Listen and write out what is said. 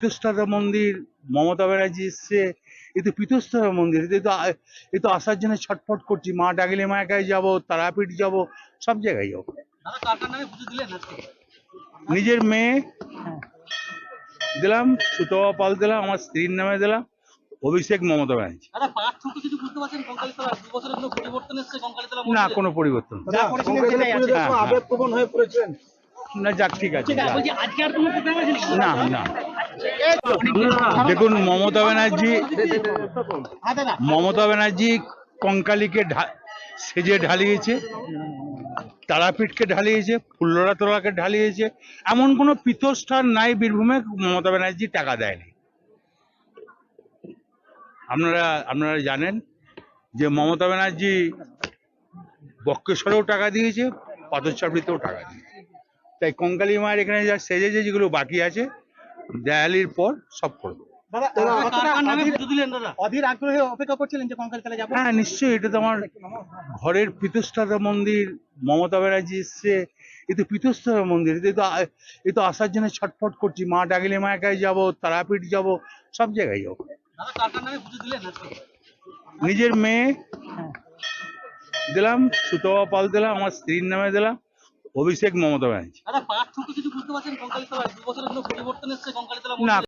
পীতস্তারা মন্দির মমতা ব্যানার্জি এসছে এ তো পীতস্তারা মন্দির এ তো এ তো আসার জন্য ছটফট করছি মা ডাকলে মায়াকায় যাব তারাপীঠ যাব সব জায়গায় যাব। নিজের মেয়ে দিলাম সুতবা পাল দিলাম আমার স্ত্রীর নামে দিলাম অভিষেক মমতা ব্যানার্জি। না কোনো পরিবর্তন। না। হ্যাঁ, হ্যাঁ। না যাক ঠিক আছে? না না। দেখুন, মমতা ব্যানার্জি মমতা ব্যানার্জি কঙ্কালীকে সেজে ঢালিয়েছে, তারাপীঠকে ঢালিয়েছে ফুল্লরা তোলাকে ঢালিয়েছে। এমন কোনো পীঠস্থান নাই বীরভূমে, মমতা ব্যানার্জি টাকা দেয়নি। আপনারা আপনারা জানেন যে মমতা ব্যানার্জি বক্রেশ্বরেও টাকা দিয়েছে, পাথরচাপড়িতেও টাকা দিয়েছে। তাই কঙ্কালী মায়ের এখানে যা সেজেছে, যেগুলো বাকি আছে দেয়ালির পর সব করবে দাদা দাদা, কার কতটা কার নামে অধীর- পুজো দিলেন দাদা। অধীর আগ্রহে অপেক্ষা করছিলেন যে কঙ্কালতলা যাব। হ্যাঁ নিশ্চয়ই এটা তো আমার ঘরের পীতস্তারা মন্দির মমতা ব্যানার্জি এসছে এ তো পীতস্তারা মন্দির এ তো এ তো আসার জন্য ছটফট করছি মা ডাকলে মায়াকায় যাব তারাপীঠ যাব সব জায়গায় যাব। দাদা কার কার নামে পুজো দিলেন আজকে? নিজের মেয়ে দিলাম সুতবা পাল দিলাম আমার স্ত্রীর নামে দিলাম অভিষেক মমতা ব্যানার্জি। না